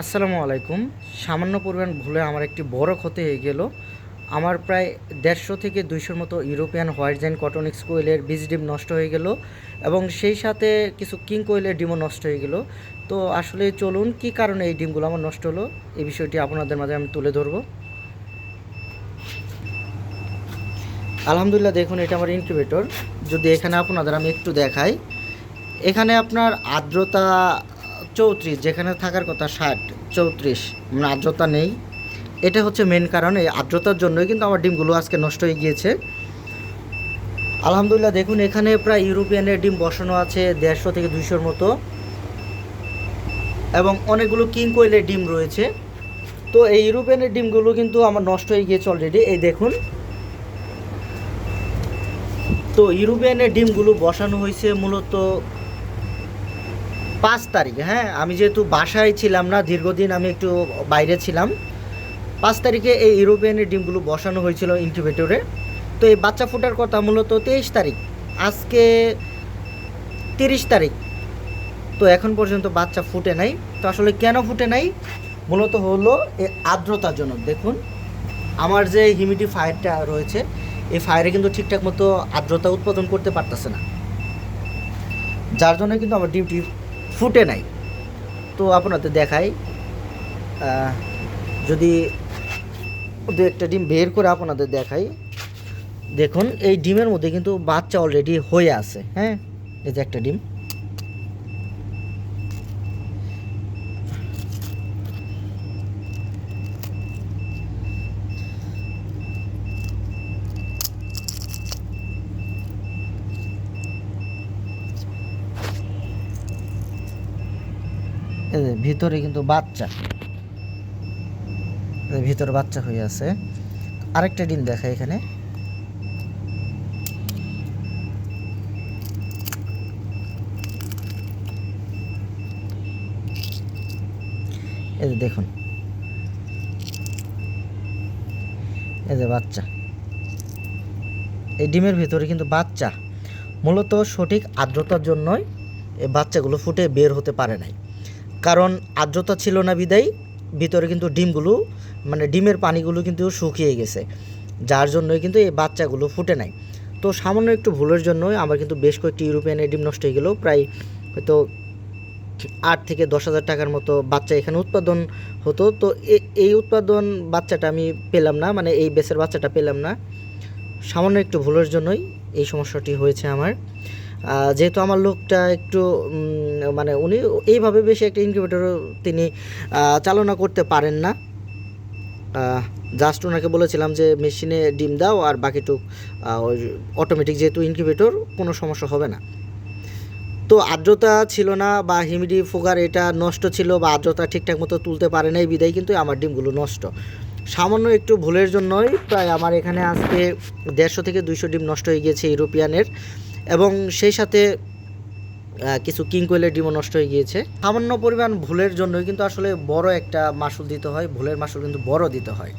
আসসালামু আলাইকুম। সামান্য পরিমাণ ভুলে আমার একটি বড় ক্ষতি হয়ে গেল। আমার প্রায় দেড়শো থেকে দুইশোর মতো ইউরোপিয়ান হোয়াইট জাইন কটনিক্স কোয়েলের বীজ ডিম নষ্ট হয়ে গেল এবং সেই সাথে কিছু কিং কোয়েলের ডিমও নষ্ট হয়ে গেল। তো আসলে চলুন, কি কারণে এই ডিমগুলো আমার নষ্ট হলো? এই বিষয়টি আপনাদের মাঝে আমি তুলে ধরবো। আলহামদুলিল্লাহ, দেখুন, এটা আমার ইনকিউবেটর যদি এখানে আপনাদের আমি একটু দেখাই। এখানে আপনার আর্দ্রতা চৌত্রিশ, যেখানে থাকার কথা ষাট, চৌত্রিশ মানে আর্দ্রতা নেই। এটা হচ্ছে মেন কারণ, এই আর্দ্রতার জন্যই কিন্তু আমার ডিমগুলো আজকে নষ্ট হয়ে গিয়েছে। আলহামদুলিল্লাহ, দেখুন, এখানে প্রায় ইউরোপিয়ানের ডিম বসানো আছে দেড়শো থেকে দুইশোর মতো। এবং অনেকগুলো কিং কোয়েলের ডিম রয়েছে। তো এই ইউরোপিয়ানের ডিমগুলো কিন্তু আমার নষ্ট হয়ে গিয়েছে অলরেডি এই দেখুন। তো ইউরোপিয়ানের ডিমগুলো বসানো হয়েছে মূলত পাঁচ তারিখ হ্যাঁ? আমি যেহেতু বাসায় ছিলাম না, দীর্ঘদিন আমি একটু বাইরে ছিলাম। পাঁচ তারিখে এই ইউরোপিয়ানের ডিমগুলো বসানো হয়েছিল ইনকিউবেটরে তো এই বাচ্চা ফোটার কথা মূলত তেইশ তারিখ, আজকে তিরিশ তারিখ। তো এখন পর্যন্ত বাচ্চা ফুটে নাই। তো আসলে কেন ফুটে নাই? মূলত হলো এই আর্দ্রতার জন্য। দেখুন, আমার যে হিউমিডি ফায়ারটা রয়েছে, এই ফায়ারে কিন্তু ঠিকঠাক মতো আর্দ্রতা উৎপাদন করতে পারতেছে না। যার জন্য কিন্তু আমার ডিউটি ফুটে নাই। তো আপনাদের দেখাই যদি দু একটা ডিম বের করে আপনাদের দেখাই। দেখুন, এই ডিমের মধ্যে কিন্তু বাচ্চা অলরেডি হয়ে আছে হ্যাঁ? এই যে একটা ডিম। ভিতরে কিন্তু বাচ্চা। ভিতরে বাচ্চা হয়ে আছে। আরেকটা ডিম দেখা এখানে। এই যে দেখুন। এই যে বাচ্চা। এই ডিমের ভিতরে কিন্তু বাচ্চা। মূলত সঠিক আর্দ্রতার জন্যই এই বাচ্চাগুলো ফুটে বের হতে পারে নাই। কারণ আর্দ্রতা ছিল না বিদায়, ভিতরে কিন্তু ডিমগুলো মানে ডিমের পানিগুলো কিন্তু শুকিয়ে গেছে। যার জন্যই কিন্তু এই বাচ্চাগুলো ফুটে নাই। তো সামান্য একটু ভুলের জন্যই আমার কিন্তু বেশ কয়েকটি ইউরোপিয়ানের ডিম নষ্ট হয়ে গেল প্রায় হয়তো আট থেকে দশ হাজার টাকার মতো বাচ্চা এখানে উৎপাদন হতো। তো এই উৎপাদন বাচ্চাটা আমি পেলাম না মানে এই বেসের বাচ্চাটা পেলাম না। সামান্য একটু ভুলের জন্যই এই সমস্যাটি হয়েছে আমার। যেহেতু আমার লোকটা একটু মানে উনি এইভাবে বেশি একটা ইনকিউবেটর তিনি চালনা করতে পারেন না। জাস্ট ওনাকে বলেছিলাম যে, মেশিনে ডিম দাও আর বাকিটুক ওই অটোমেটিক যেহেতু ইনকিউবেটর কোনো সমস্যা হবে না। তো আর্দ্রতা ছিল না বা হিমিডি ফুগার এটা নষ্ট ছিল বা আর্দ্রতা ঠিকঠাক মতো তুলতে পারে নাই, বিদায় কিন্তু আমার ডিমগুলো নষ্ট। সামান্য একটু ভুলের জন্যই প্রায় আমার এখানে আজকে দেড়শো থেকে দুইশো ডিম নষ্ট হয়ে গিয়েছে ইউরোপিয়ানের। এবং সেই সাথে কিছু কিং কোয়েলের ডিমও নষ্ট হয়ে গিয়েছে। সামান্য পরিমাণ ভুলের জন্যই কিন্তু আসলে বড় একটা মাসুল দিতে হয়, ভুলের মাসুল কিন্তু বড় দিতে হয়।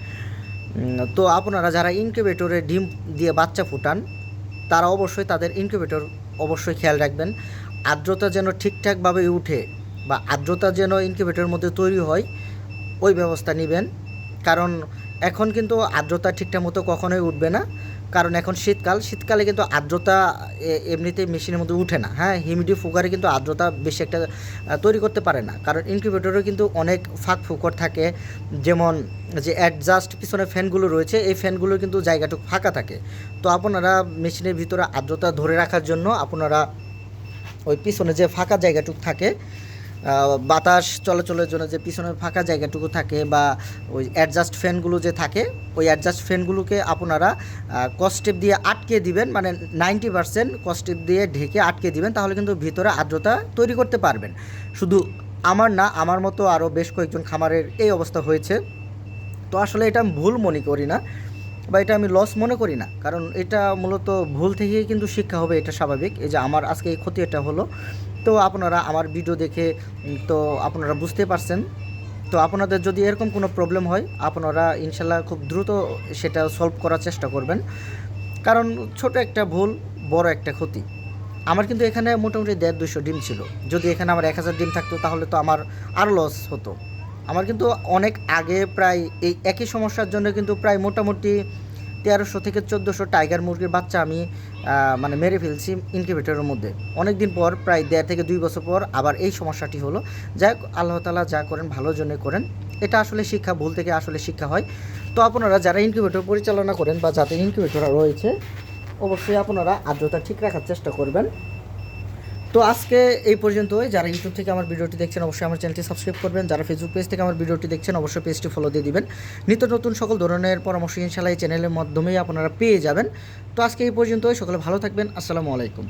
তো আপনারা যারা ইনকিউবেটরে ডিম দিয়ে বাচ্চা ফুটান, তারা অবশ্যই তাদের ইনকিউবেটর অবশ্যই খেয়াল রাখবেন। আর্দ্রতা যেন ঠিকঠাকভাবে উঠে বা আর্দ্রতা যেন ইনকিউবেটরের মধ্যে তৈরি হয়, ওই ব্যবস্থা নেবেন। কারণ এখন কিন্তু আর্দ্রতা ঠিকঠাক মতো কখনোই উঠবে না। কারণ এখন শীতকাল, শীতকালে কিন্তু আর্দ্রতা এমনিতেই মেশিনের মধ্যে উঠে না। হ্যাঁ হিউমিডি ফুকারে কিন্তু আর্দ্রতা বেশি একটা তৈরি করতে পারে না। কারণ ইনকিউবেটরে কিন্তু অনেক ফাঁক ফুকর থাকে, যেমন যে অ্যাডজাস্ট পিছনে ফ্যানগুলো রয়েছে, এই ফ্যানগুলোর কিন্তু জায়গাটুকু ফাঁকা থাকে। তো আপনারা মেশিনের ভিতরে আর্দ্রতা ধরে রাখার জন্য আপনারা ওই পিছনে যে ফাঁকা জায়গাটুকু থাকে বাতাস চলাচলের জন্য যে পিছনে ফাঁকা জায়গাটুকু থাকে বা ওই অ্যাডজাস্ট ফ্যানগুলো যে থাকে, ওই অ্যাডজাস্ট ফ্যানগুলোকে আপনারা কস্টেপ দিয়ে আটকে দিবেন মানে নাইনটি পার্সেন্ট কস্টেপ দিয়ে ঢেকে আটকে দিবেন, তাহলে কিন্তু ভিতরে আর্দ্রতা তৈরি করতে পারবেন। শুধু আমার না, আমার মতো আরও বেশ কয়েকজন খামারের এই অবস্থা হয়েছে। তো আসলে এটা আমি ভুল মনে করি না, বা এটা আমি লস মনে করি না, কারণ এটা মূলত ভুল থেকেই কিন্তু শিক্ষা হবে, এটা স্বাভাবিক। এই যে আমার আজকে এই ক্ষতি এটা হলো তো আপনারা আমার ভিডিও দেখে তো আপনারা বুঝতে পারছেন। তো আপনাদের যদি এরকম কোনো প্রবলেম হয়, আপনারা ইনশাল্লাহ খুব দ্রুত সেটা সলভ করার চেষ্টা করবেন। কারণ ছোট একটা ভুল, বড় একটা ক্ষতি। আমার কিন্তু এখানে মোটামুটি দেড় দুশো ডিম ছিল। যদি এখানে আমার এক হাজার ডিম থাকতো, তাহলে তো আমার আরও লস হতো। আমার কিন্তু অনেক আগে প্রায় এই একই সমস্যার জন্য কিন্তু প্রায় মোটামুটি তেরোশো থেকে চোদ্দোশো টাইগার মুরগির বাচ্চা আমি মানে মেরে ফেলছি ইনকিউবেটরের মধ্যে। অনেক দিন পর, প্রায় দেড় থেকে দুই বছর পর আবার এই সমস্যাটি হলো। যাই আল্লাহ তালা যা করেন ভালো জন্যে করেন। এটা আসলে শিক্ষা, ভুল থেকে আসলে শিক্ষা হয়। তো আপনারা যারা ইনকিউবেটর পরিচালনা করেন বা যাদের ইনকিউবেটর রয়েছে, অবশ্যই আপনারা আর্দ্রতা ঠিক রাখার চেষ্টা করবেন। তো আজকে এই পর্যন্তই। যারা ইউটিউব থেকে আমার ভিডিওটি দেখছেন, অবশ্যই আমার চ্যানেলটি সাবস্ক্রাইব করবেন। যারা ফেসবুক পেজ থেকে আমার ভিডিওটি দেখছেন, অবশ্যই পেজটি ফলো দিয়ে দিবেন। নিত্য নতুন সকল ধরনের পরামর্শ ইনশাল্লাহ এই চ্যানেলের মাধ্যমেই আপনারা পেয়ে যাবেন। তো আজকে এই পর্যন্তই। সকলে ভালো থাকবেন। আসসালামু আলাইকুম।